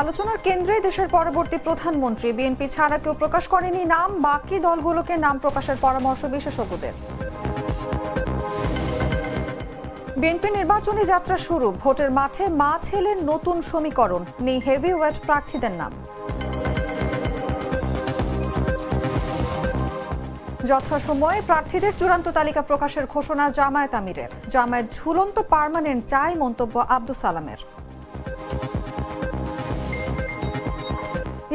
আলোচনার কেন্দ্রে দেশের পরবর্তী প্রধানমন্ত্রী বিএনপি ছাড়া কেউ প্রকাশ করেনি নাম, বাকি দলগুলোকে নাম প্রকাশের পরামর্শ বিশেষজ্ঞদের। বিএনপি নির্বাচনী যাত্রা শুরু, ভোটের মাঠে মা ছেলের নতুন সমীকরণ, নেই হেভি ওয়েট প্রার্থীদের নাম। যথাসময়ে প্রার্থীদের চূড়ান্ত তালিকা প্রকাশের ঘোষণা জামায়াত আমিরের। জামায়াত ঝুলন্ত পার্মানেন্ট চাই মন্তব্য আব্দুল সালামের।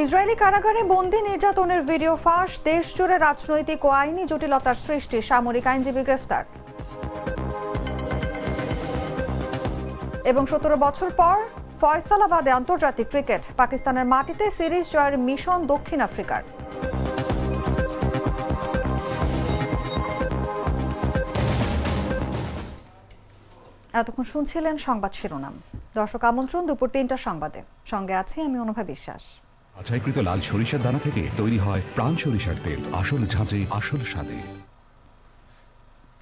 ইসরায়েলি কারাগারে বন্দি নির্যাতনের ভিডিও ফাঁস দেশ জুড়ে রাজনৈতিক ও আইনি জটিলতার সৃষ্টি, সামরিক আইনজীবী গ্রেফতার। এবং সতেরো বছর পর ফয়সালাবাদে আন্তর্জাতিক ক্রিকেট, পাকিস্তানের মাটিতে সিরিজ জয়ের মিশন দক্ষিণ আফ্রিকার। এতক্ষণ শুনছিলেন সংবাদ শিরোনাম। দর্শক আমন্ত্রণ দুপুর তিনটা সংবাদে। সঙ্গে আছি আমি অনুভা বিশ্বাস। বাছাইকৃত লাল সরিষার দানা থেকে তৈরি হয় প্রাণ সরিষার তেল। আসল ঝাঁঝে, আসল স্বাদে।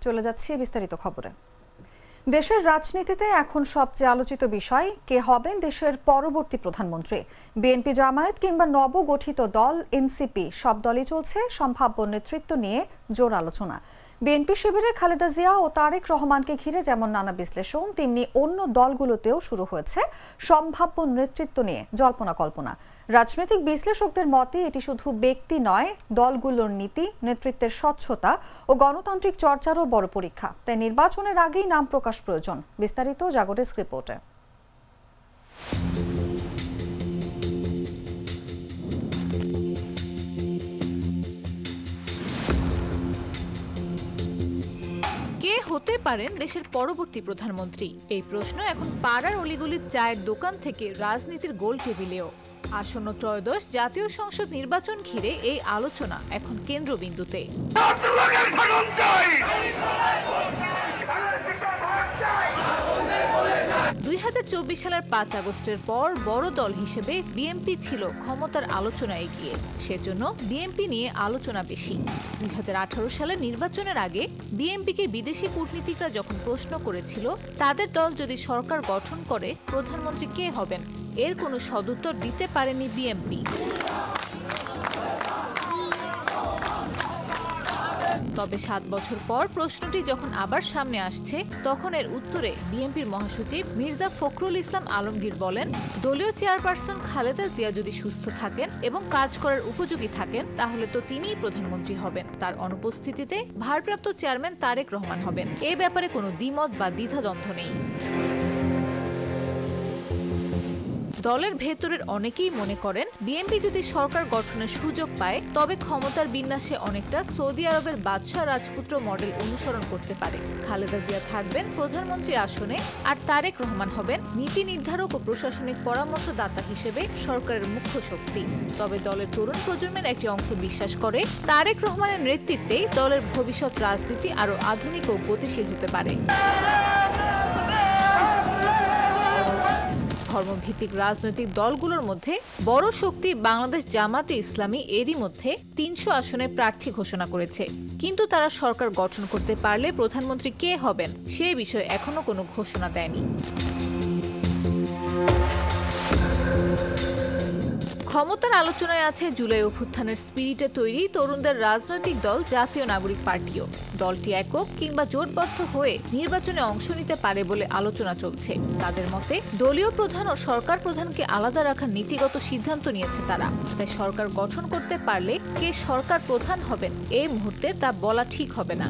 চলে যাচ্ছি বিস্তারিত খবরে। দেশের রাজনীতিতে এখন সবচেয়ে আলোচিত বিষয়, কে হবেন দেশের পরবর্তী প্রধানমন্ত্রী? বিএনপি জামায়াত কিংবা নবগঠিত দল, এনসিপি? সব দলই চলছে সম্ভাব্য নেতৃত্ব নিয়ে জোর আলোচনা। বিএনপি শিবিরে খালেদা জিয়া ও তারেক রহমানকে ঘিরে যেমন নানা বিশ্লেষণ, তেমনি অন্য দলগুলোতেও শুরু হয়েছে সম্ভাব্য নেতৃত্ব নিয়ে জল্পনা কল্পনা। রাজনৈতিক বিশ্লেষকদের মতে, এটি শুধু ব্যক্তি নয়, দলগুলোর নীতি, নেতৃত্বের স্বচ্ছতা ও গণতান্ত্রিক চর্চারও বড় পরীক্ষা। তাই নির্বাচনের আগেই নাম প্রকাশ প্রয়োজন। বিস্তারিত জাগরেস রিপোর্টে। কে হতে পারেন দেশের পরবর্তী প্রধানমন্ত্রী? এই প্রশ্ন এখন পাড়ার অলিগলির চায়ের দোকান থেকে রাজনীতির গোল টেবিলেও আসন্ন ত্রয়োদশ জাতীয় সংসদ নির্বাচন ঘিরে এই আলোচনা এখন কেন্দ্রবিন্দুতে। দুই হাজার চব্বিশ সালের পাঁচ আগস্টের পর বড় দল হিসেবে বিএনপি ছিল ক্ষমতার আলোচনা এগিয়ে। সেজন্য বিএনপি নিয়ে আলোচনা বেশি। দুই হাজার আঠারো সালের নির্বাচনের আগে বিএনপিকে বিদেশি কূটনীতিকরা যখন প্রশ্ন করেছিল, তাদের দল যদি সরকার গঠন করে, প্রধানমন্ত্রী কে হবেন? এর কোনো সদুত্তর দিতে পারেনি বিএনপি। তবে সাত বছর পর প্রশ্নটি যখন আবার সামনে আসছে, তখন এর উত্তরে বিএনপির মহাসচিব মির্জা ফখরুল ইসলাম আলমগীর বলেন, দলীয় চেয়ারপারসন খালেদা জিয়া যদি সুস্থ থাকেন এবং কাজ করার উপযোগী থাকেন, তাহলে তো তিনিই প্রধানমন্ত্রী হবেন। তার অনুপস্থিতিতে ভারপ্রাপ্ত চেয়ারম্যান তারেক রহমান হবেন। এ ব্যাপারে কোনো দ্বিমত বা দ্বিধাদ্বন্দ্ব নেই। দলের ভেতরের অনেকেই মনে করেন, বিএনপি যদি সরকার গঠনের সুযোগ পায়, তবে ক্ষমতার বিন্যাসে অনেকটা সৌদি আরবের বাদশাহ রাজপুত্র মডেল অনুসরণ করতে পারে। খালেদা জিয়া থাকবেন প্রধানমন্ত্রী আসনে, আর তারেক রহমান হবেন নীতি নির্ধারক ও প্রশাসনিক পরামর্শদাতা হিসেবে সরকারের মুখ্য শক্তি। তবে দলের তরুণ প্রজন্মের একটি অংশ বিশ্বাস করে, তারেক রহমানের নেতৃত্বেই দলের ভবিষ্যৎ রাজনীতি আরও আধুনিক ও গতিশীল হতে পারে। ধর্মভিত্তিক রাজনৈতিক দলগুলোর মধ্যে বড় শক্তি বাংলাদেশ জামাতে ইসলামী এরই মধ্যে তিনশো আসনে প্রার্থী ঘোষণা করেছে। কিন্তু তারা সরকার গঠন করতে পারলে প্রধানমন্ত্রী কে হবেন, সে বিষয়ে এখনও কোনো ঘোষণা দেয়নি। ক্ষমতার আলোচনায় আছে জুলাই অভ্যুত্থানের স্পিরিটে তৈরি তরুণদের রাজনৈতিক দল, জাতীয় নাগরিক পার্টিও। দলটি একক কিংবা জোটবদ্ধ হয়ে নির্বাচনে অংশ নিতে পারে বলে আলোচনা চলছে। তাদের মতে, দলীয় প্রধান ও সরকার প্রধানকে আলাদা রাখার নীতিগত সিদ্ধান্ত নিয়েছে তারা। তাই সরকার গঠন করতে পারলে কে সরকার প্রধান হবেন, এই মুহূর্তে তা বলা ঠিক হবে না।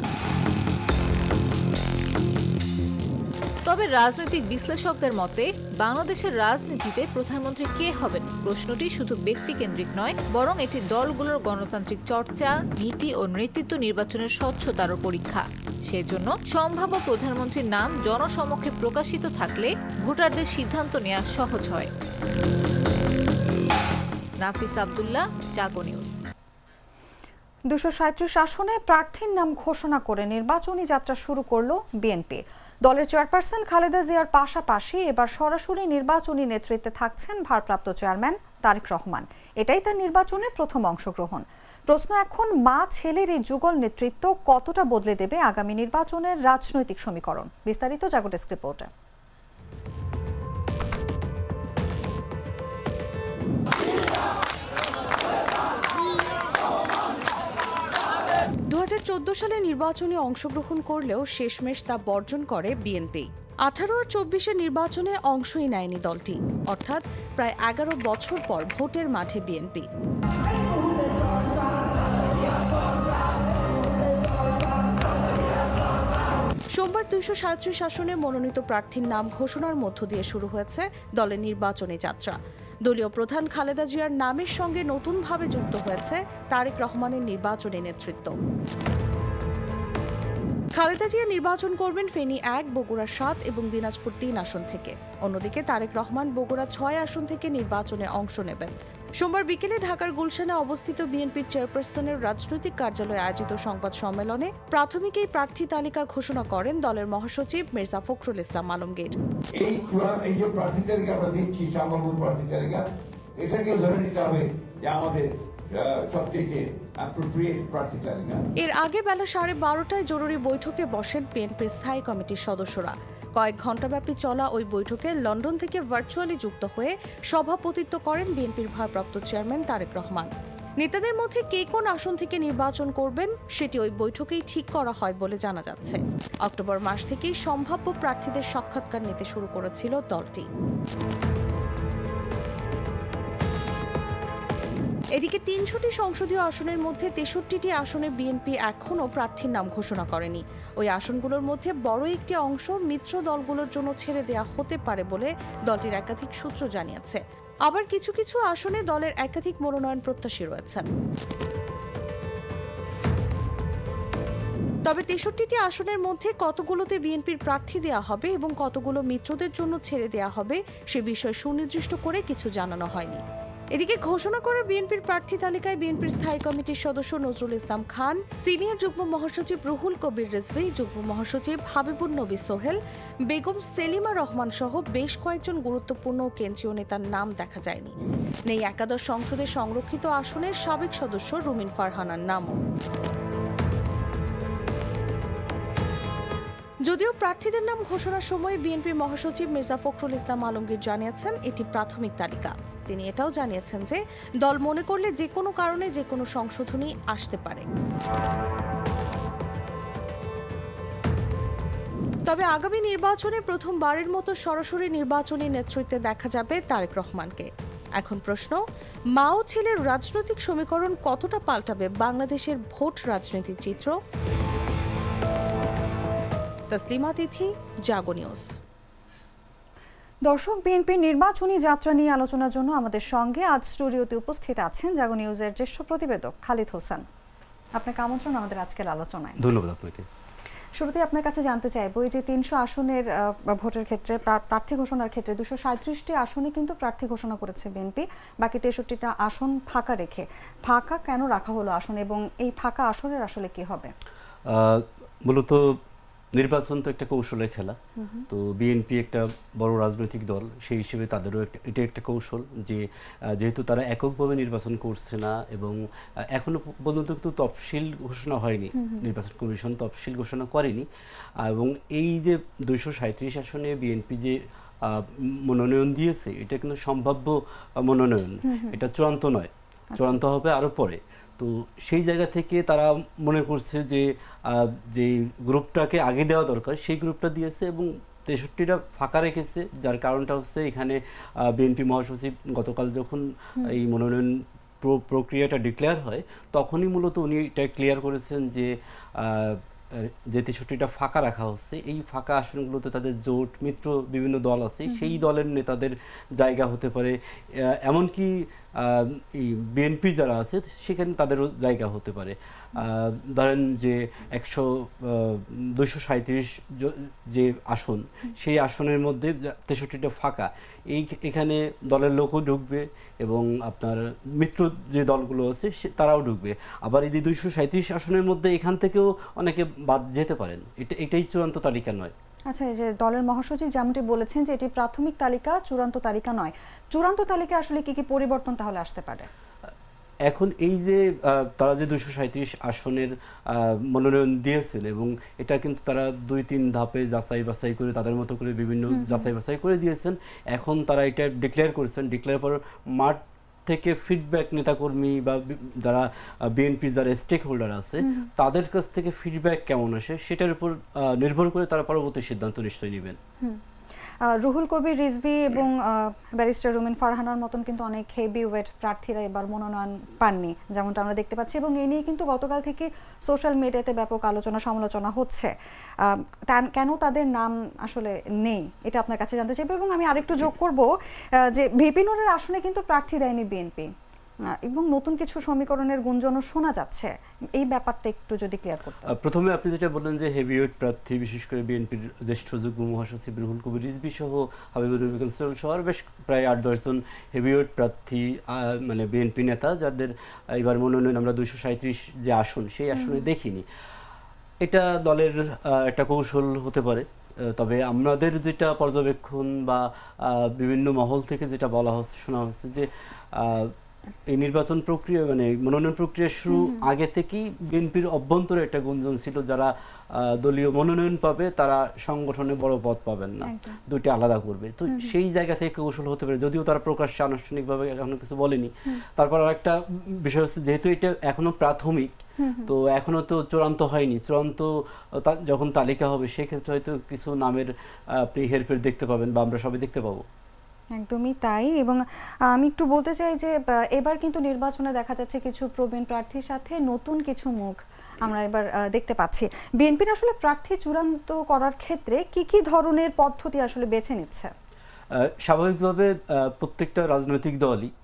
তবে রাজনৈতিক বিশ্লেষকদের মতে, বাংলাদেশের রাজনীতিতে প্রধানমন্ত্রী কে হবেন? প্রশ্নটি শুধু ব্যক্তিকেন্দ্রিক নয়, বরং এটি দলগুলোর গণতান্ত্রিক চর্চা, নীতি ও নেতৃত্ব নির্বাচনের স্বচ্ছতারও পরীক্ষা। সেজন্য সম্ভাব্য প্রধানমন্ত্রীর নাম জনসমক্ষে প্রকাশিত থাকলে ভোটারদের সিদ্ধান্ত নেওয়া সহজ হয়। নাফিস আবদুল্লাহ জাগো নিউজ। দুশো সাঁত্রিশ আসনে প্রার্থীর নাম ঘোষণা করে নির্বাচনী যাত্রা শুরু করল বিএনপি। দলের চেয়ারপারসন খালেদা জিয়ার পাশাপাশি এবার সরাসরি নির্বাচনী নেতৃত্বে থাকছেন ভারপ্রাপ্ত চেয়ারম্যান তারেক রহমান। এটাই তার নির্বাচনের প্রথম অংশগ্রহণ। প্রশ্ন এখন, মা ছেলের এই যুগল নেতৃত্ব কতটা বদলে দেবে আগামী নির্বাচনের রাজনৈতিক সমীকরণ? বিস্তারিত জাগো ডেস্ক রিপোর্টে। সালে নির্বাচনে অংশগ্রহণ করলেও শেষমেশ তা বর্জন করে বিএনপি। আঠারো আর চব্বিশের নির্বাচনে অংশই নেয়নি দলটি। অর্থাৎ প্রায় এগারো বছর পর ভোটের মাঠে বিএনপি। সোমবার দুইশো সাঁত্রিশ আসনে মনোনীত প্রার্থীর নাম ঘোষণার মধ্য দিয়ে শুরু হয়েছে দলের নির্বাচনী যাত্রা। দলীয় প্রধান খালেদা জিয়ার নামের সঙ্গে নতুনভাবে যুক্ত হয়েছে তারেক রহমানের নির্বাচনী নেতৃত্ব। খালেদা জিয়া নির্বাচন করবেন ফেনী এক, বগুড়া সাত এবং দিনাজপুর তিন আসন থেকে। অন্যদিকে তারেক রহমান বগুড়া ছয় আসন থেকে নির্বাচনে অংশ নেবেন। সোমবার বিকেলে ঢাকার গুলশানে অবস্থিত বিএনপির চেয়ারপারসনের রাজনৈতিক কার্যালয়ে আয়োজিত সংবাদ সম্মেলনে প্রাথমিক এই প্রার্থী তালিকা ঘোষণা করেন দলের মহাসচিব মির্জা ফখরুল ইসলাম আলমগীর। এই এই যে প্রার্থী তালিকা আমরা দিচ্ছি প্রার্থী তালিকা এটাকে ধরে নিতে হবে যে আমাদের তালিকা এর আগে বেলা সাড়ে বারোটায় জরুরি বৈঠকে বসেন বিএনপির স্থায়ী কমিটির সদস্যরা। কয়েক ঘণ্টাব্যাপী চলা ওই বৈঠকে লন্ডন থেকে ভার্চুয়ালি যুক্ত হয়ে সভাপতিত্ব করেন বিএনপির ভারপ্রাপ্ত চেয়ারম্যান তারেক রহমান। নেতাদের মধ্যে কে কোন আসন থেকে নির্বাচন করবেন, সেটি ওই বৈঠকেই ঠিক করা হয় বলে জানা যাচ্ছে। অক্টোবর মাস থেকেই সম্ভাব্য প্রার্থীদের সাক্ষাৎকার নিতে শুরু করেছিল দলটি। এদিকে তিনশোটি সংসদীয় আসনের মধ্যে তেষট্টিটি আসনে বিএনপি এখনও প্রার্থীর নাম ঘোষণা করেনি। ওই আসনগুলোর মধ্যে বড় একটি অংশ মিত্র দলগুলোর জন্য ছেড়ে দেয়া হতে পারে বলে দলটির একাধিক সূত্র জানিয়েছে। আবার কিছু কিছু আসনে দলের একাধিক মনোনয়ন প্রত্যাশী রয়েছেন। তবে তেষট্টিটি আসনের মধ্যে কতগুলোতে বিএনপির প্রার্থী দেওয়া হবে এবং কতগুলো মিত্রদের জন্য ছেড়ে দেওয়া হবে সে বিষয়ে সুনির্দিষ্ট করে কিছু জানানো হয়নি। এদিকে ঘোষণা করে বিএনপির প্রার্থী তালিকায় বিএনপির স্থায়ী কমিটির সদস্য নজরুল ইসলাম খান, সিনিয়র যুগ্ম মহাসচিব রুহুল কবির রিজভি, যুগ্ম মহাসচিব হাবিবুর নবী সোহেল, বেগম সেলিমা রহমান সহ বেশ কয়েকজন গুরুত্বপূর্ণ কেন্দ্রীয় নেতার নাম দেখা যায়নি। নেই একাদশ সংসদের সংরক্ষিত আসনের সাবেক সদস্য রুমিন ফারহানার নামও। যদিও প্রার্থীদের নাম ঘোষণার সময় বিএনপির মহাসচিব মির্জা ফখরুল ইসলাম আলমগীর জানিয়েছেন, এটি প্রাথমিক তালিকা। তিনি এটাও জানিয়েছেন যে দল মনে করলে যে কোনো কারণে যে কোনো সংশোধনী আসতে পারে। তবে আগামী নির্বাচনে প্রথমবারের মতো সরাসরি নির্বাচনী নেতৃত্বে দেখা যাবে তারেক রহমানকে। এখন প্রশ্ন মা ও ছেলের রাজনৈতিক সমীকরণ কতটা পাল্টাবে বাংলাদেশের ভোট রাজনীতির চিত্র? তসলিমা তিথি, জাগো নিউজ। দর্শক বিএনপির নির্বাচনী যাত্রা নিয়ে আলোচনার জন্য আমাদের সঙ্গে আজ স্টুডিওতে উপস্থিত আছেন জাগো নিউজের জ্যেষ্ঠ প্রতিবেদক খালিদ হোসেন। আপনাকে আমন্ত্রণ আমাদের আজকের আলোচনায়। ধন্যবাদ আপনাকে। শুরুতে আপনার কাছে জানতে চাইব এই যে তিনশো আসনের ভোটের ক্ষেত্রে প্রার্থী ঘোষণার ক্ষেত্রে দুশো সাঁত্রিশটি আসনে কিন্তু প্রার্থী ঘোষণা করেছে বিএনপি বাকি তেষট্টিটা আসন ফাঁকা রেখে। ফাঁকা কেন রাখা হলো আসন এবং এই ফাঁকা আসনের আসলে কি হবে? মূলত নির্বাচন তো একটা কৌশলের খেলা। তো বিএনপি একটা বড় রাজনৈতিক দল সেই হিসেবে তাদেরও একটা এটা একটা কৌশল যে যেহেতু তারা এককভাবে নির্বাচন করছে না এবং এখনও পর্যন্ত কিন্তু তফসিল ঘোষণা হয়নি। নির্বাচন কমিশন তফসিল ঘোষণা করেনি। এবং এই যে দুইশো সাঁত্রিশ আসনে বিএনপি যে মনোনয়ন দিয়েছে এটা কিন্তু সম্ভাব্য মনোনয়ন। এটা চূড়ান্ত নয়। চূড়ান্ত হবে আরও পরে। তো সেই জায়গা থেকে তারা মনে করছে যে যে গ্রুপটাকে আগে দেওয়া দরকার সেই গ্রুপটা দিয়েছে এবং তেষট্টিটা ফাঁকা রেখেছে। যার কারণটা হচ্ছে এখানে বিএনপি মহাসচিব গতকাল যখন এই মনোনয়ন প্র- প্রক্রিয়াটা ডিক্লেয়ার হয় তখনই মূলত উনি এটা ক্লিয়ার করেছেন যে যে তেষট্টিটা ফাঁকা রাখা হচ্ছে এই ফাঁকা আসনগুলোতে তাদের জোট মিত্র বিভিন্ন দল আছে সেই দলের নেতাদের জায়গা হতে পারে। এমনকি এই বিএনপি যারা আছে, সেখানে তাদেরও জায়গা হতে পারে। ধরেন যে একশো দুশো সাঁত্রিশ যে আসন, সেই আসনের মধ্যে তেষট্টিটা ফাঁকা। এই এখানে দলের লোকও ঢুকবে এবং আপনার মিত্র যে দলগুলো আছে, সে- তারাও ঢুকবে। আবার এই দুইশো সাঁত্রিশ আসনের মধ্যে এখান থেকেও অনেকে বাদ যেতে পারেন। এটা, এটাই চূড়ান্ত তালিকা নয়। আচ্ছা এই যে দলের মহাসচিব যেমনটি বলেছেন যে এটি প্রাথমিক তালিকা চূড়ান্ত তালিকা নয়। চূড়ান্ত তালিকা আসলে কি কি পরিবর্তন তাহলে আসতে পারে? এখন এই যে তারা যে দুশো সাঁত্রিশ আসনের মনোনয়ন দিয়েছেন এবং এটা কিন্তু তারা দুই তিন ধাপে যাচাই বাছাই করে তাদের মতো করে বিভিন্ন যাচাই বাছাই করে দিয়েছেন। এখন তারা এটা ডিক্লেয়ার করেছেন। ডিক্লেয়ার পর মাঠ থেকে ফিডব্যাক নেতাকর্মী বা যারা বিএনপি যারা স্টেক হোল্ডার আছে তাদের কাছ থেকে ফিডব্যাক কেমন আসে? সেটার উপর আহ, নির্ভর করে তারা পরবর্তী সিদ্ধান্ত নিশ্চয়ই নেবেন। রুহুল কবির, রিজভি এবং ব্যারিস্টার রুমিন ফারহানার মতন কিন্তু অনেক হেভি ওয়েট প্রার্থীরা এবার মনোনয়ন পাননি, যেমনটা আমরা দেখতে পাচ্ছি এবং এ নিয়ে কিন্তু গতকাল থেকে সোশ্যাল মিডিয়াতে ব্যাপক আলোচনা সমালোচনা হচ্ছে। কেন তাদের নাম আসলে নেই, এটা আপনার কাছে জানতে চাইব এবং আমি আরেকটু যোগ করব যে ভিপিনুরের আসনে কিন্তু প্রার্থী দেয়নি বিএনপি। এবং নতুন কিছু সমীকরণের গুঞ্জনও শোনা যাচ্ছে। এই ব্যাপারটা একটু যদি ক্লিয়ার করতে প্রথমে আপনি যেটা বললেন যে হেভিওয়েট প্রার্থী বিশেষ করে বিএনপির জ্যেষ্ঠ যুগ্ম মহাসচিব রুহুল কবির রিজবি সহ হাবিবুর সহ বেশ প্রায় আট দশজন হেভিওয়েট প্রার্থী মানে বিএনপি নেতা যাদের এবার মনোনয়ন আমরা দুইশো সাঁত্রিশ যে আসন সেই আসনে দেখিনি। এটা দলের একটা কৌশল হতে পারে। তবে আমাদের যেটা পর্যবেক্ষণ বা বিভিন্ন মহল থেকে যেটা বলা হচ্ছে শোনা হচ্ছে যে এই নির্বাচন প্রক্রিয়া মানে মনোনয়ন প্রক্রিয়া শুরু আগে থেকেই বিএনপির অভ্যন্তরে একটা গুঞ্জন ছিল যারা দলীয় মনোনয়ন পাবে তারা সংগঠনে বড় পদ পাবেন না। দুইটা আলাদা করবে। তো সেই জায়গা থেকে কৌশল হতে পারে। যদিও তারা প্রকাশ্যে আনুষ্ঠানিকভাবে এখনও কিছু বলেনি। তারপর আরেকটা বিষয় হচ্ছে যেহেতু এটা এখনও প্রাথমিক তো এখনও তো চূড়ান্ত হয়নি। চূড়ান্ত যখন তালিকা হবে সেক্ষেত্রে হয়তো কিছু নামের আপনি হেরফের দেখতে পাবেন বা আমরা সবাই দেখতে পাবো। একদমই তাই এবং আমি একটু বলতে চাই যে এবার কিন্তু নির্বাচনে দেখা যাচ্ছে কিছু প্রবীণ প্রার্থীর সাথে নতুন কিছু মুখ আমরা এবার দেখতে পাচ্ছি। বিএনপির আসলে প্রার্থী চূড়ান্ত করার ক্ষেত্রে কি কি ধরনের পদ্ধতি আসলে বেছে নিচ্ছে? স্বাভাবিকভাবে প্রত্যেকটা রাজনৈতিক দলই দল-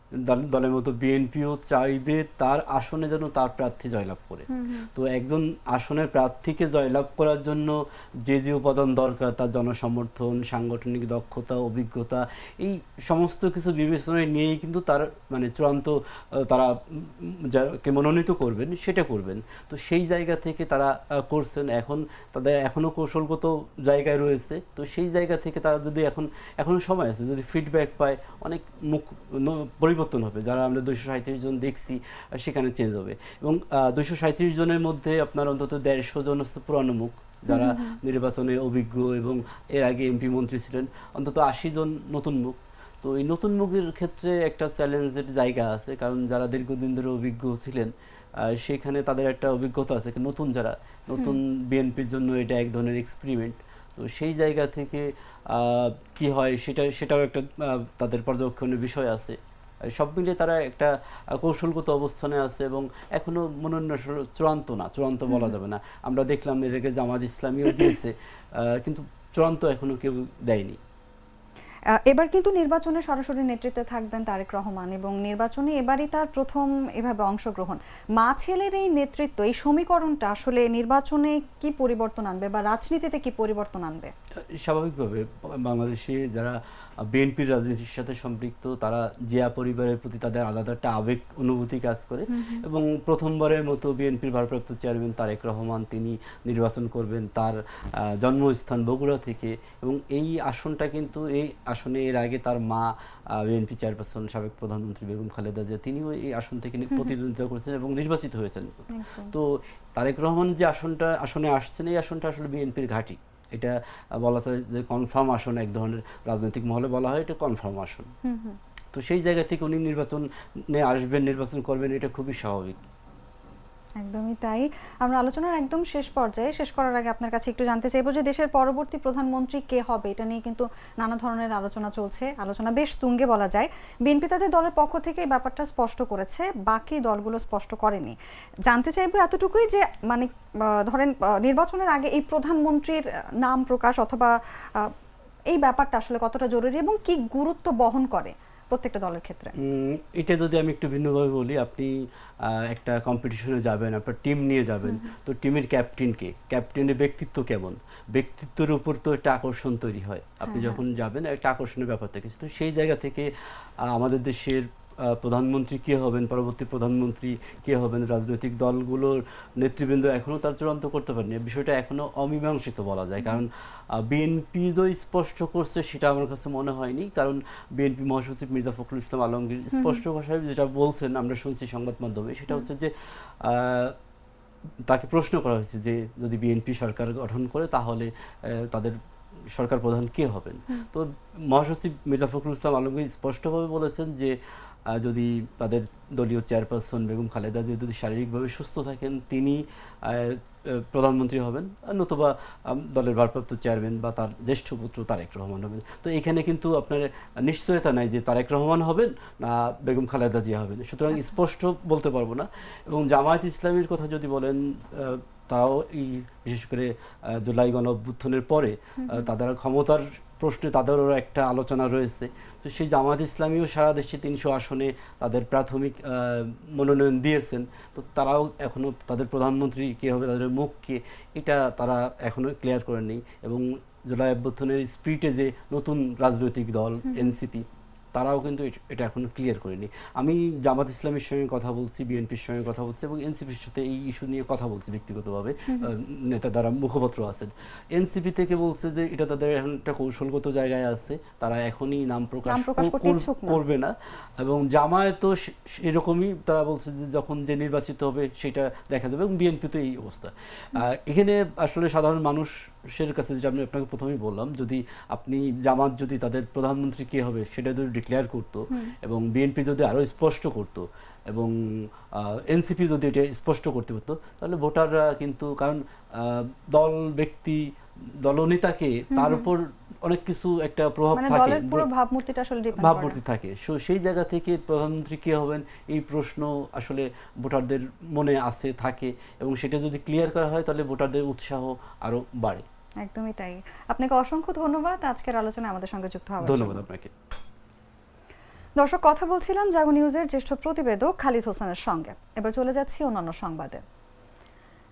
দলের মতো বিএনপিও চাইবে তার আসনে যেন তার প্রার্থী জয়লাভ করে। তো একজন আসনের প্রার্থীকে জয়লাভ করার জন্য যে যে উপাদান দরকার তার জনসমর্থন সাংগঠনিক দক্ষতা অভিজ্ঞতা এই সমস্ত কিছু বিবেচনায় নিয়েই কিন্তু তার মানে চূড়ান্ত তারা যাকে মনোনীত করবেন সেটা করবেন। তো সেই জায়গা থেকে তারা করছেন। এখন তাদের এখনও কৌশলগত জায়গায় রয়েছে। তো সেই জায়গা থেকে তারা যদি এখন এখনও সময় আছে যদি ফিডব্যাক পায় অনেক মুখ পরিবর্তন হবে যারা আমরা দুইশো সাঁত্রিশ জন দেখছি সেখানে চেঞ্জ হবে। এবং দুইশো সাঁত্রিশ জনের মধ্যে আপনার অন্তত দেড়শো জন হচ্ছে পুরানো মুখ যারা নির্বাচনে অভিজ্ঞ এবং এর আগে এমপি মন্ত্রী ছিলেন অন্তত আশি জন নতুন মুখ। তো এই নতুন মুখের ক্ষেত্রে একটা চ্যালেঞ্জের জায়গা আছে কারণ যারা দীর্ঘদিন ধরে অভিজ্ঞ ছিলেন সেখানে তাদের একটা অভিজ্ঞতা আছে নতুন যারা নতুন বিএনপির জন্য এটা এক ধরনের এক্সপেরিমেন্ট তো সেই জায়গা থেকে কি হয় সেটা সেটাও একটা তাদের পর্যবেক্ষণের বিষয় আছে। সব মিলিয়ে তারা একটা কৌশলগত অবস্থানে আছে এবং এখনও মনোনয়ন চূড়ান্ত না চূড়ান্ত বলা যাবে না। আমরা দেখলাম এটাকে জামাত ইসলামীও দিয়েছে কিন্তু চূড়ান্ত এখনও কেউ দেয়নি। এবার কিন্তু নির্বাচনে সরাসরি নেতৃত্বে থাকবেন তারেক রহমান এবং নির্বাচনে এবারই তার প্রথম এভাবে অংশগ্রহণ। মা ছেলের এই নেতৃত্ব এই সমীকরণটা আসলে নির্বাচনে কি পরিবর্তন আনবে বা রাজনীতিতে কি পরিবর্তন আনবে? স্বাভাবিকভাবে বাংলাদেশে যারা বিএনপির রাজনীতির সাথে সম্পৃক্ত তারা জিয়া পরিবারের প্রতি তাদের আলাদা একটা আবেগ অনুভূতি কাজ করে। এবং প্রথমবারের মতো বিএনপির ভারপ্রাপ্ত চেয়ারম্যান তারেক রহমান তিনি নির্বাচন করবেন তার জন্মস্থান বগুড়া থেকে। এবং এই আসনটা কিন্তু এই আসনে এর আগে তার মা বিএনপি চেয়ারপারসন সাবেক প্রধানমন্ত্রী বেগম খালেদা জিয়া তিনিও এই আসন থেকে প্রতিদ্বন্দ্বিতা করেছেন এবং নির্বাচিত হয়েছেন। তো তারেক রহমান যে আসনটা আসনে আসছেন এই আসনটা আসলে বিএনপির ঘাঁটি। এটা বলা যায় যে কনফার্ম আসন এক ধরনের রাজনৈতিক মহলে বলা হয় এটা কনফার্ম আসন। তো সেই জায়গা থেকে উনি নির্বাচনে আসবেন নির্বাচন করবেন এটা খুবই স্বাভাবিক। একদমই তাই। আমরা আলোচনার একদম শেষ পর্যায়ে, শেষ করার আগে আপনার কাছে একটু জানতে চাইব যে দেশের পরবর্তী প্রধানমন্ত্রী কে হবে? এটা নিয়ে কিন্তু নানা ধরনের আলোচনা চলছে। আলোচনা বেশ তুঙ্গে বলা যায়। বিএনপি তাদের দলের পক্ষ থেকে এই ব্যাপারটা স্পষ্ট করেছে। বাকি দলগুলো স্পষ্ট করেনি। জানতে চাইব এতটুকুই যে মানে ধরেন নির্বাচনের আগে এই প্রধানমন্ত্রীর নাম প্রকাশ অথবা এই ব্যাপারটা আসলে কতটা জরুরি এবং কি গুরুত্ব বহন করে? প্রত্যেকটা দলের ক্ষেত্রে? এটা যদি আমি একটু ভিন্নভাবে বলি আপনি একটা কম্পিটিশনে যাবেন আপনার টিম নিয়ে যাবেন তো টিমের ক্যাপ্টেনকে ক্যাপ্টেনের ব্যক্তিত্ব কেমন? ব্যক্তিত্বের উপর তো একটা আকর্ষণ তৈরি হয়। আপনি যখন যাবেন একটা আকর্ষণের ব্যাপার থাকে। তো সেই জায়গা থেকে আমাদের দেশের প্রধানমন্ত্রী কে হবেন পরবর্তী প্রধানমন্ত্রী কে হবেন রাজনৈতিক দলগুলোর নেতৃবৃন্দ এখনও তার চূড়ান্ত করতে পারেনি। বিষয়টা এখনও অমীমাংসিত বলা যায়। কারণ বিএনপি যে স্পষ্ট করছে সেটা আমার কাছে মনে হয়নি। কারণ বিএনপি মহাসচিব মির্জা ফখরুল ইসলাম আলমগীর স্পষ্ট ভাষায় যেটা বলছেন আমরা শুনছি সংবাদ মাধ্যমে সেটা হচ্ছে যে তাকে প্রশ্ন করা হয়েছে যে যদি বিএনপি সরকার গঠন করে তাহলে তাদের সরকার প্রধান কে হবেন? তো মহাসচিব মির্জা ফখরুল ইসলাম আলমগীর স্পষ্টভাবে বলেছেন যে যদি তাদের দলীয় চেয়ারপারসন বেগম খালেদা জিয়া যদি শারীরিকভাবে সুস্থ থাকেন তিনি প্রধানমন্ত্রী হবেন নতুবা দলের ভারপ্রাপ্ত চেয়ারম্যান বা তার জ্যেষ্ঠ পুত্র তারেক রহমান হবেন। তো এখানে কিন্তু আপনার নিশ্চয়তা নাই যে তারেক রহমান হবেন না বেগম খালেদা জিয়া হবেন। সুতরাং স্পষ্ট বলতে পারব না। এবং জামায়াত ইসলামীর কথা যদি বলেন তারাও এই বিশেষ করে জুলাই গণ অভ্যুত্থানের পরে তাদের ক্ষমতার প্রশ্নে তাদেরও একটা আলোচনা রয়েছে। তো সেই জামাত ইসলামীও সারা দেশে তিনশো আসনে তাদের প্রাথমিক মনোনয়ন দিয়েছেন। তো তারাও এখনও তাদের প্রধানমন্ত্রী কে হবে তাদের মুখ কে এটা তারা এখনও ক্লিয়ার করেনি এবং জুলাই অভ্যর্থনের স্পিরিটে যে নতুন রাজনৈতিক দল এনসিপি তারাও কিন্তু এটা এখনও ক্লিয়ার করেনি। আমি জামাত ইসলামের সঙ্গে কথা বলছি বিএনপির সঙ্গে কথা বলছি এবং এনসিপির সাথে এই ইস্যু নিয়ে কথা বলছি ব্যক্তিগতভাবে। নেতা দ্বারা মুখপাত্র আছেন। এনসিপি থেকে বলছে যে এটা তাদের এখন একটা কৌশলগত জায়গায় আছে। তারা এখনই নাম প্রকাশ। করবে না। এবং জামায়াতও এরকমই তারা বলছে যে যখন যে নির্বাচিত হবে সেটা দেখা যাবে এবং বিএনপি তো এই অবস্থা। এখানে আসলে সাধারণ মানুষের কাছে যেটা আমি আপনাকে প্রথমেই বললাম যদি আপনি জামাত যদি তাদের প্রধানমন্ত্রী কে হবে সেটা যদি ডিক্লেয়ার করতো এবং বিএনপি যদি আরও স্পষ্ট করতো এবং এনসিপি যদি এটা স্পষ্ট করতে পারতো তাহলে ভোটাররা কিন্তু কারণ দল ব্যক্তি দলনেতাকে তার উপর অনেক কিছু একটা প্রভাব মানে থাকে। ভাবমূর্তিটা আসলে ভাবমূর্তি থাকে। সো সেই জায়গা থেকে প্রধানমন্ত্রী কে হবেন এই প্রশ্ন আসলে ভোটারদের মনে আছে থাকে এবং সেটা যদি ক্লিয়ার করা হয় তাহলে ভোটারদের উৎসাহ আরও বাড়ে। একদমই তাই। আপনাকে অসংখ্য ধন্যবাদ। আজকের আলোচনায় আমাদের সঙ্গে যুক্ত হওয়ার ধন্যবাদ আপনাকে। দর্শক, কথা বলছিলাম জাগো নিউজের জ্যেষ্ঠ প্রতিবেদক খালিদ হোসেনের সঙ্গে। এবার চলে যাচ্ছি অন্যান্য সংবাদে।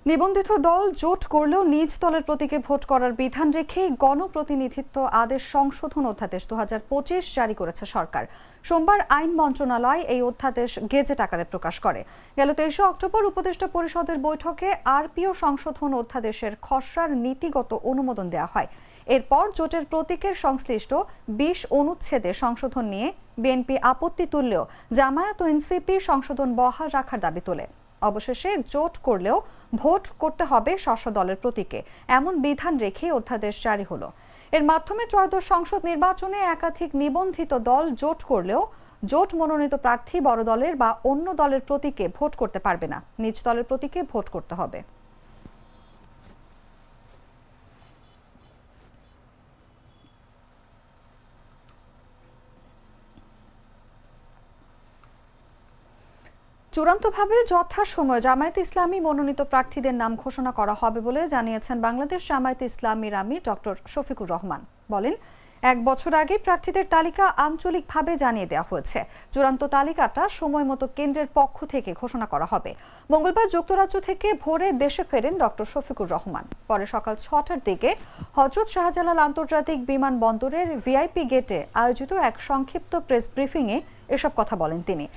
নিবন্ধিত দল জোট করলেও নিজ দলের প্রতীকে ভোট করার বিধান রেখে গণপ্রতিনিধিত্ব আদেশ সংশোধন অধ্যাদেশ দু পঁচিশ জারি করেছে সরকার। সোমবার আইন মন্ত্রণালয় এই অধ্যাদেশ গেজেট আকারে প্রকাশ করে। গেল তেইশে অক্টোবর উপদেষ্টা পরিষদের বৈঠকে আরপিও সংশোধন অধ্যাদেশের খসড়ার নীতিগত অনুমোদন দেওয়া হয়। এরপর জোটের প্রতীকের সংশ্লিষ্ট বিশ অনুচ্ছেদে সংশোধন নিয়ে বিএনপি আপত্তি তুললেও জামায়াত ও এনসিপি সংশোধন বহাল রাখার দাবি তোলে। অবশেষে জোট করলেও ভোট করতে হবে স্বস্ব দলের প্রতীকে। এমন বিধান রেখে অধ্যাদেশ জারি হলো। এর মাধ্যমে ত্রয়োদশ সংসদ নির্বাচনে একাধিক নিবন্ধিত দল জোট করলেও জোট মনোনীত প্রার্থী বড় দলের বা অন্য দলের প্রতীকে ভোট করতে পারবে না। নিজ দলের প্রতীকে ভোট করতে হবে। চূড়ান্তভাবে যথাসময়ে জামায়াত ইসলামী মনোনীত প্রার্থীদের নাম ঘোষণা করা হবে বলে জানিয়েছেন বাংলাদেশ জামায়াত ইসলামীর আমির ডক্টর শফিকুর রহমান। বলেন, এক বছর আগে প্রার্থীদের তালিকা আঞ্চলিকভাবে জানিয়ে দেওয়া হয়েছে। চূড়ান্ত তালিকাটা সময় মতো কেন্দ্রের পক্ষ থেকে ঘোষণা করা হবে। মঙ্গলবার যুক্তরাজ্য থেকে ভোরে দেশে ফেরেন ডক্টর শফিকুর রহমান। পরে সকাল ছটার দিকে হজরত শাহজালাল আন্তর্জাতিক বিমানবন্দরের ভিআইপি গেটে আয়োজিত এক সংক্ষিপ্ত প্রেস ব্রিফিংয়ে এসব কথা বলেন তিনি।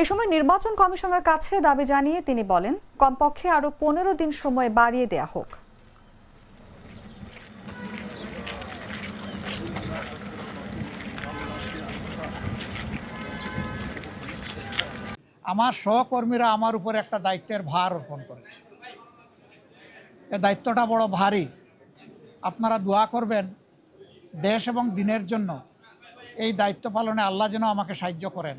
এ সময় নির্বাচন কমিশনের কাছে দাবি জানিয়ে তিনি বলেন, কমপক্ষে আরও পনেরো দিন সময় বাড়িয়ে দেয়া হোক। আমার সহকর্মীরা আমার উপর একটা দায়িত্বের ভার অর্পণ করেছে। এ দায়িত্বটা বড় ভারী। আপনারা দোয়া করবেন দেশ এবং দিনের জন্য এই দায়িত্ব পালনে আল্লাহ যেন আমাকে সাহায্য করেন।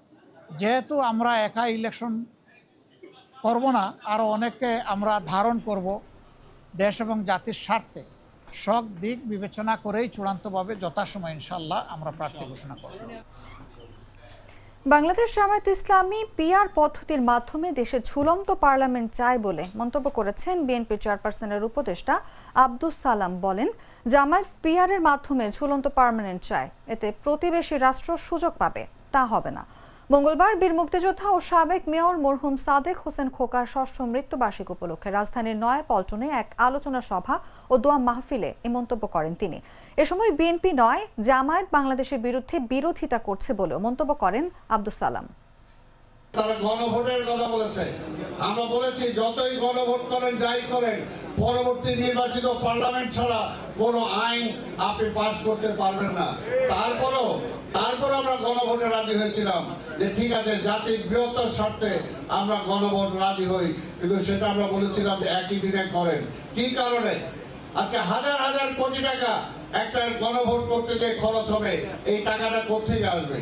যেহেতু আমরা একা ইলেকশন করব না আরও অনেককে আমরা ধারণ করব দেশ এবং জাতির স্বার্থে। সব দিক বিবেচনা করেই চূড়ান্তভাবে যথাসময় ইনশাল্লাহ আমরা প্রার্থী ঘোষণা করব। বাংলাদেশ জামায়াত ইসলামী পিআর পদ্ধতির মাধ্যমে দেশে ঝুলন্ত পার্লামেন্ট চায় বলে মন্তব্য করেছেন বিএনপি চেয়ারপারসনের উপদেষ্টা আব্দুস সালাম বলেন, জামায়াত পিআর এর মাধ্যমে ঝুলন্ত পার্লামেন্ট চায়, এতে প্রতিবেশী রাষ্ট্র সুযোগ পাবে, তা হবে না। মঙ্গলবার বীর মুক্তিযোদ্ধা ও সাবেক মেয়র মরহুম সাদেক হোসেন খোকার ষষ্ঠ মৃত্যুবার্ষিক উপলক্ষে রাজধানীর নয়া পল্টনে এক আলোচনা সভা ও দোয়া মাহফিলে এ মন্তব্য করেন তিনি। এ সময় বিএনপি নয়, জামায়াত বাংলাদেশের বিরুদ্ধে বিরোধিতা করছে বলেও মন্তব্য করেন আব্দুল সালাম। তারা গণভোটের কথা বলেছে। আমরা বলেছি, যতই গণভোট করেন, যাই করেন, পরবর্তী নির্বাচিত পার্লামেন্ট ছাড়া কোনো আইন আপনি পাশ করতে পারবেন না। তারপরও তারপর আমরা গণভোটে রাজি হয়েছিলাম যে ঠিক আছে, জাতির বৃহত্তর স্বার্থে আমরা গণভোট রাজি হই। কিন্তু সেটা আমরা বলেছিলাম যে একই দিনে করেন। কি কারণে? আজকে হাজার হাজার কোটি টাকা একটা গণভোট করতে যে খরচ হবে, এই টাকাটা কোথেকে আসবে?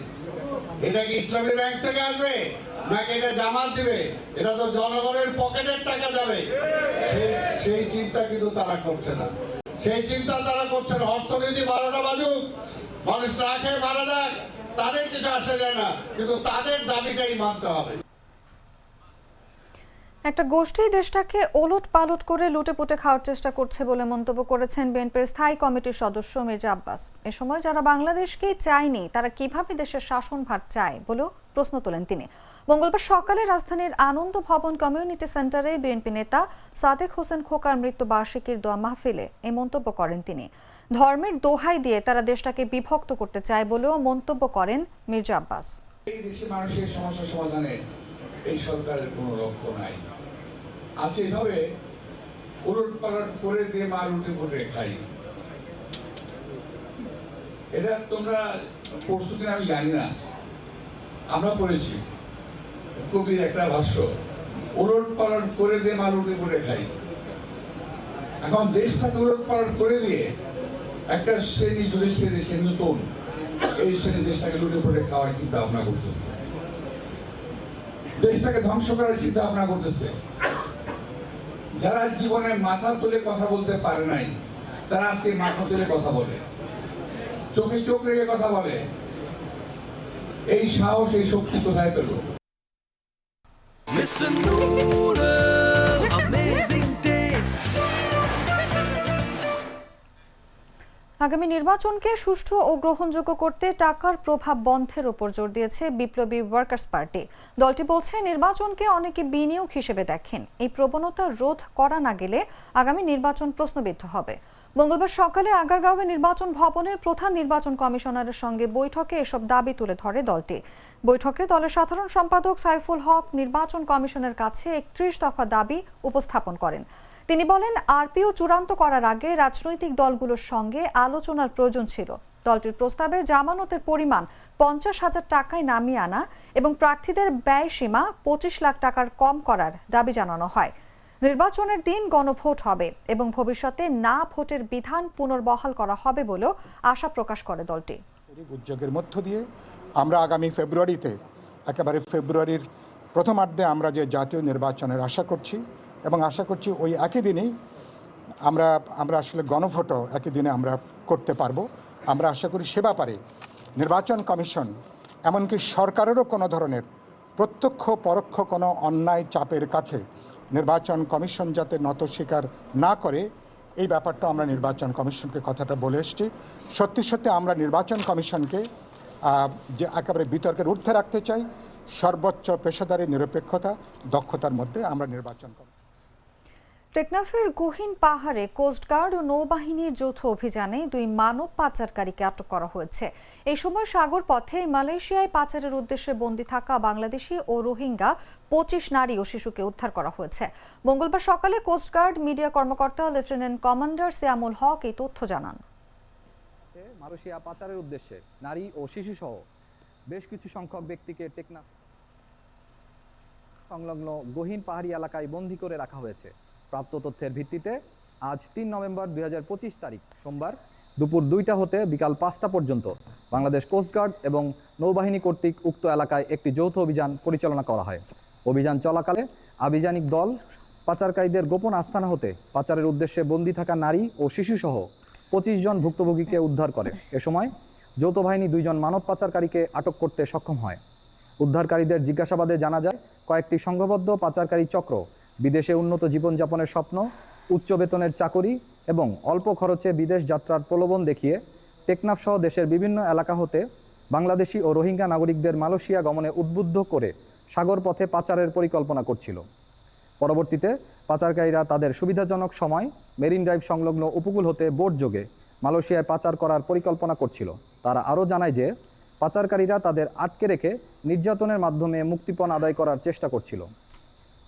এটা কি ইসলামী ব্যাংক থেকে আসবে? নাকি এটা জামাত দিবে, এটা তো জনগণের পকেটের টাকা যাবে। সেই চিন্তা কিন্তু তারা করছে না। সেই চিন্তা তারা করছে না। অর্থনীতি বারোটা বাজুক, মানুষ না খেয়ে মারা যাক, তাদের কিছু আসে যায় না, কিন্তু তাদের দাবিটাই মানতে হবে। একটা গোষ্ঠী দেশটাকে ওলট পালট করে লুটে পুটে খাওয়ার চেষ্টা করছে বলে মন্তব্য করেছেন বিএনপির স্থায়ী কমিটির সদস্য মির্জা আব্বাস। এ সময় যারা বাংলাদেশকে চায়নি, তারা কীভাবে দেশের শাসনভার চায় বলেও প্রশ্ন তোলেন তিনি। মঙ্গলবার সকালে রাজধানীর আনন্দ ভবন কমিউনিটি সেন্টারে বিএনপি নেতা সাদেক হোসেন খোকার মৃত্যু বার্ষিকীর দোয়া মাহফিলে এই মন্তব্য করেন তিনি। ধর্মের দোহাই দিয়ে তারা দেশটাকে বিভক্ত করতে চায় বলেও মন্তব্য করেন মির্জা আব্বাস। এই দেশে মানুষের সমস্যা সমাধানে এই সরকারের কোনো লক্ষ্য নাই। আছে এভাবে উলট পালট করে দিয়ে খাই। এটা তোমরা পরশু আমি জানি না। আমরা পড়েছি। কবির একটা ভাষ্য। উলট পালট করে দিয়ে মার উঠে ফুটে খাই। এখন দেশটাকে উলট পালট করে দিয়ে একটা শ্রেণি জুড়ে শ্রেণি সে নতুন এই শ্রেণি দেশটাকে লুটে ফুটে খাওয়ার চিন্তা ভাবনা করতেছে। দেশটাকে ধ্বংস করার চিন্তা ভাবনা করতেছে। যারা জীবনে মাথা তুলে কথা বলতে পারে নাই, তারা আজকে মাথা তুলে কথা বলে। চোখে চোখ রেখে কথা বলে। এই সাহস, এই শক্তি কোথায় পেল? Mr. Noodles, amazing taste. আগামী নির্বাচনকে সুষ্ঠু ও গ্রহণযোগ্য করতে টাকার প্রভাব বন্ধের উপর জোর দিয়েছে বিপ্লবী ওয়ার্কার্স পার্টি দলটি বলছে নির্বাচনকে অনেকে বিনিয়োগ হিসেবে দেখেন এই প্রবণতা রোধ করা না গেলে আগামী নির্বাচন প্রশ্নবিদ্ধ হবে মঙ্গলবার সকালে আগারগাঁওয়ে নির্বাচন ভবনের প্রধান নির্বাচন কমিশনারের সঙ্গে বৈঠকে এসব দাবি তুলে ধরে দলটি। বৈঠকে দলের সাধারণ সম্পাদক সাইফুল হক নির্বাচন কমিশনের কাছে একত্রিশ দফা দাবি উপস্থাপন করেন। তিনি বলেন, আরপিও চূড়ান্ত করার আগে রাজনৈতিক দলগুলোর সঙ্গে আলোচনার প্রয়োজন ছিল। দলটির প্রস্তাবে জামানতের পরিমাণ পঞ্চাশ হাজার টাকায় নামিয়ে আনা এবং প্রার্থীদের ব্যয় সীমা পঁচিশ লাখ টাকার কম করার দাবি জানানো হয়। নির্বাচনের দিন গণভোট হবে এবং ভবিষ্যতে না ভোটের বিধান পুনর্বহাল করা হবে বলেও আশা প্রকাশ করে দলটি। উদ্যোগের মধ্য দিয়ে আমরা আগামী ফেব্রুয়ারিতে একেবারে ফেব্রুয়ারির প্রথমার্ধে আমরা যে জাতীয় নির্বাচনের আশা করছি এবং আশা করছি ওই একই দিনেই আমরা আমরা আসলে গণভোটও একই দিনে আমরা করতে পারব। আমরা আশা করি সে ব্যাপারে নির্বাচন কমিশন এমনকি সরকারেরও কোনো ধরনের প্রত্যক্ষ পরোক্ষ কোনো অন্যায় চাপের কাছে নির্বাচন কমিশন যাতে নত স্বীকার না করে, এই ব্যাপারটা আমরা নির্বাচন কমিশনকে কথাটা বলে এসেছি। সত্যি সত্যি আমরা নির্বাচন কমিশনকে যে একেবারে বিতর্কের ঊর্ধ্বে রাখতে চাই, সর্বোচ্চ পেশাদারি নিরপেক্ষতা, দক্ষতার মধ্যে আমরা নির্বাচন করি টেকনাফের গহীন পাহাড়ে কোস্টগার্ড ও নৌবাহিনীর যৌথ অভিযানে দুই মানব পাচারকারীকে আটক করা হয়েছে। এই সময় সাগর পথে মালয়েশিয়ায় পাচারের উদ্দেশ্যে বন্দী থাকা বাংলাদেশি ও রোহিঙ্গা পঁচিশ নারী ও শিশুকে উদ্ধার করা হয়েছে। মঙ্গলবার সকালে কোস্টগার্ড মিডিয়া কর্মকর্তা লেফটেন্যান্ট কমান্ডার সিয়ামুল হক এই তথ্য জানান। মালয়েশিয়া পাচারের উদ্দেশ্যে নারী ও শিশুসহ বেশ কিছু সংখ্যক ব্যক্তিকে টেকনাফ সংলগ্ন গহীন পাহাড়ি এলাকায় বন্দি করে রাখা হয়েছে। প্রাপ্ত তথ্যের ভিত্তিতে আজ তিন নভেম্বর দুই হাজার পঁচিশ তারিখ সোমবার দুপুর দুইটা হতে বিকাল পাঁচটা পর্যন্ত বাংলাদেশ কোস্টগার্ড এবং নৌবাহিনী কর্তৃক উক্ত এলাকায় একটি যৌথ অভিযান পরিচালনা করা হয়। অভিযান চলাকালে আভিযানিক দল পাচারকারীদের গোপন আস্থানা হতে পাচারের উদ্দেশ্যে বন্দী থাকা নারী ও শিশুসহ পঁচিশ জন ভুক্তভোগীকে উদ্ধার করে। এ সময় যৌথ বাহিনী দুইজন মানব পাচারকারীকে আটক করতে সক্ষম হয়। উদ্ধারকারীদের জিজ্ঞাসাবাদে জানা যায়, কয়েকটি সংঘবদ্ধ পাচারকারী চক্র, বিদেশে উন্নত জীবনযাপনের স্বপ্ন, উচ্চ বেতনের চাকরি এবং অল্প খরচে বিদেশ যাত্রার প্রলোভন দেখিয়ে টেকনাফসহ দেশের বিভিন্ন এলাকা হতে বাংলাদেশি ও রোহিঙ্গা নাগরিকদের মালয়েশিয়া গমনে উদ্বুদ্ধ করে সাগর পথে পাচারের পরিকল্পনা করছিল। পরবর্তীতে পাচারকারীরা তাদের সুবিধাজনক সময় মেরিন ড্রাইভ সংলগ্ন উপকূল হতে বোট যোগে মালয়েশিয়ায় পাচার করার পরিকল্পনা করছিল। তারা আরও জানায় যে, পাচারকারীরা তাদের আটকে রেখে নির্যাতনের মাধ্যমে মুক্তিপণ আদায় করার চেষ্টা করছিল।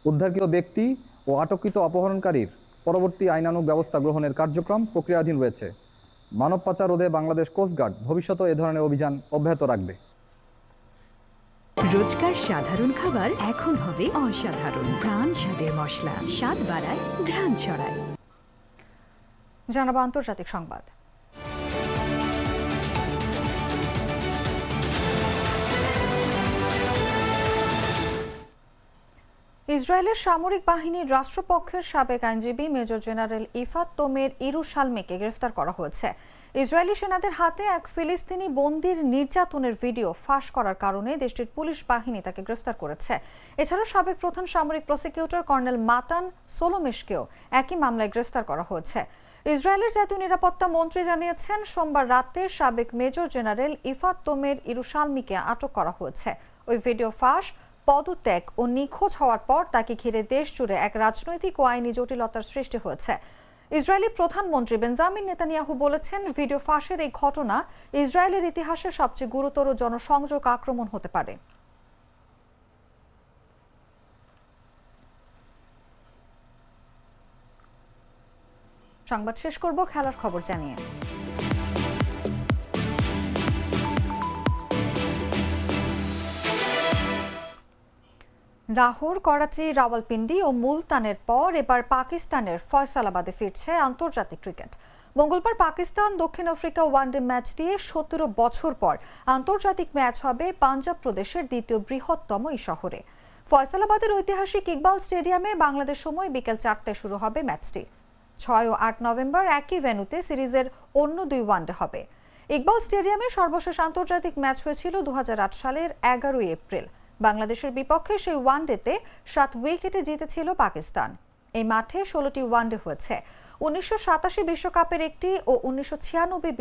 উদ্ধারকৃত ব্যক্তি ও আটককৃত অপহরণকারীর পরবর্তী আইনানুগ ব্যবস্থা গ্রহণের কার্যক্রম প্রক্রিয়াধীন রয়েছে। মানব পাচার রোধে বাংলাদেশ কোস্টগার্ড ভবিষ্যতে এ ধরনের অভিযান অব্যাহত রাখবে। রোজকার সাধারণ খাবার এখন হবে অসাধারণ। প্রাণ স্বাদের মশলা, স্বাদ বাড়ায়, ঘ্রাণ ছড়ায়। জানাব আন্তর্জাতিক সংবাদ। ইসরায়েলের সামরিক বাহিনীর রাষ্ট্রপক্ষের সাবেক আইনজীবী মেজর জেনারেল ইফাত তোমের ইরুশালমেকে গ্রেফতার করা হয়েছে। ইসরায়েলি সেনাদের হাতে এক ফিলিস্তিনি বন্দির নির্যাতনের ভিডিও ফাঁস করার কারণে দেশটির পুলিশ বাহিনী তাকে গ্রেফতার করেছে। এছাড়াও সাবেক প্রধান সামরিক প্রসিকিউটর কর্নেল মাতান সোলোমেশকেও একই মামলায় গ্রেফতার করা হয়েছে। ইসরায়েলের জাতীয় নিরাপত্তা মন্ত্রী জানিয়েছেন, সোমবার রাতে সাবেক মেজর জেনারেল ইফাত তোমের ইরুশালমিকে আটক করা হয়েছে। ওই ভিডিও ফাঁস, পদত্যাগ ও নিখোঁজ হওয়ার পর তাকে ঘিরে দেশ জুড়ে এক রাজনৈতিক ও আইনি জটিলতার সৃষ্টি হয়েছে। ইসরায়েলি প্রধানমন্ত্রী বেঞ্জামিন নেতানিয়াহু বলেছেন, ভিডিও ফাঁসের এই ঘটনা ইসরায়েলের ইতিহাসে সবচেয়ে গুরুতর জনসংযোগ আক্রমণ হতে পারে। সংবাদ শেষ করব, খেলার খবর জানিয়ে। লাহোর, করাচি, রাওয়ালপিন্ডি ও মুলতানের পর এবার পাকিস্তানের ফয়সালাবাদে ফিরছে আন্তর্জাতিক ক্রিকেট। মঙ্গলবার পাকিস্তান, দক্ষিণ আফ্রিকা ওয়ানডে ম্যাচ দিয়ে সতেরো বছর পর আন্তর্জাতিক ম্যাচ হবে পাঞ্জাব প্রদেশের দ্বিতীয় বৃহত্তম এই শহরে। ফয়সালাবাদের ঐতিহাসিক ইকবাল স্টেডিয়ামে বাংলাদেশ সময় বিকেল চারটায় শুরু হবে ম্যাচটি। ছয় ও আট নভেম্বর একই ভেন্যুতে সিরিজের অন্য দুই ওয়ানডে হবে। ইকবাল স্টেডিয়ামে সর্বশেষ আন্তর্জাতিক ম্যাচ হয়েছিল দু হাজার আট সালের এগারোই এপ্রিল। বাংলাদেশের বিপক্ষে সেই ওয়ানডেতে সাত উইকেটে জিতেছিল পাকিস্তান। এই মাঠে ষোলোটি ওয়ানডে হয়েছে। উনিশশো বিশ্বকাপের একটি ও উনিশশো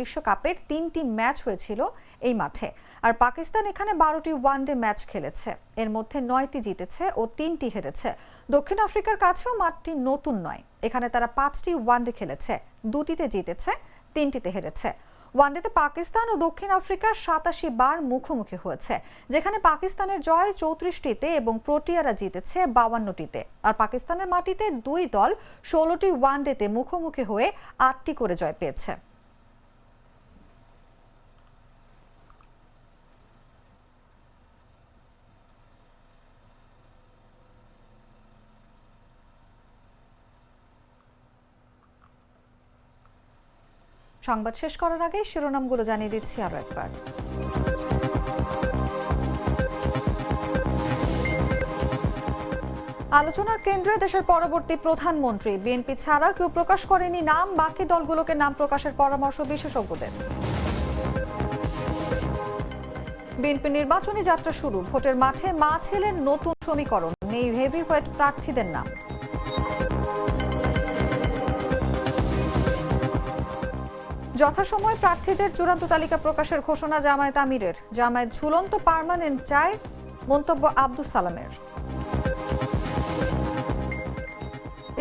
বিশ্বকাপের তিনটি ম্যাচ হয়েছিল এই মাঠে। আর পাকিস্তান এখানে বারোটি ওয়ানডে ম্যাচ খেলেছে। এর মধ্যে নয়টি জিতেছে ও তিনটি হেরেছে। দক্ষিণ আফ্রিকার কাছেও মাঠটি নতুন নয়। এখানে তারা পাঁচটি ওয়ানডে খেলেছে। দুটিতে জিতেছে, তিনটিতে হেরেছে। ওয়ানডেতে পাকিস্তান ও দক্ষিণ আফ্রিকা সাতাশি বার মুখোমুখি হয়েছে, যেখানে পাকিস্তানের জয় চৌত্রিশটিতে এবং প্রোটিয়ারা জিতেছে বাউান্নটিতে। আর পাকিস্তানের মাটিতে দুই দল ষোলোটি ওয়ানডেতে মুখোমুখি হয়ে আটটি করে জয় পেয়েছে। সংবাদ শেষ করার আগে শিরোনামগুলো জানিয়ে দিচ্ছি আরও একবার। আলোচনার কেন্দ্রে দেশের পরবর্তী প্রধানমন্ত্রী, বিএনপি ছাড়া কেউ প্রকাশ করেনি নাম, বাকি দলগুলোকে নাম প্রকাশের পরামর্শ বিশেষজ্ঞদের। বিএনপি নির্বাচনী যাত্রা শুরু, ভোটের মাঠে মা ছিলেন নতুন সমীকরণ, নেই হেভি হোয়েট প্রার্থীদের নাম। যথাসময়ে প্রার্থীদের চূড়ান্ত তালিকা প্রকাশের ঘোষণা জামায়াত আমিরের। জামায়াত ঝুলন্ত পার্মানেন্ট চায় মন্তব্য আব্দুল সালামের।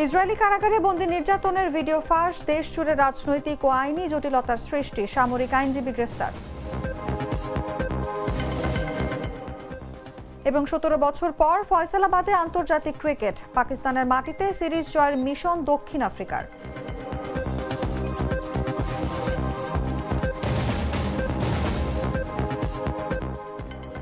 ইসরায়েলি কারাগারে বন্দি নির্যাতনের ভিডিও ফাঁস দেশ জুড়ে রাজনৈতিক ও আইনি জটিলতার সৃষ্টি, সামরিক আইনজীবী গ্রেফতার। এবং সতেরো বছর পর ফয়সালাবাদে আন্তর্জাতিক ক্রিকেট, পাকিস্তানের মাটিতে সিরিজ জয়ের মিশন দক্ষিণ আফ্রিকার।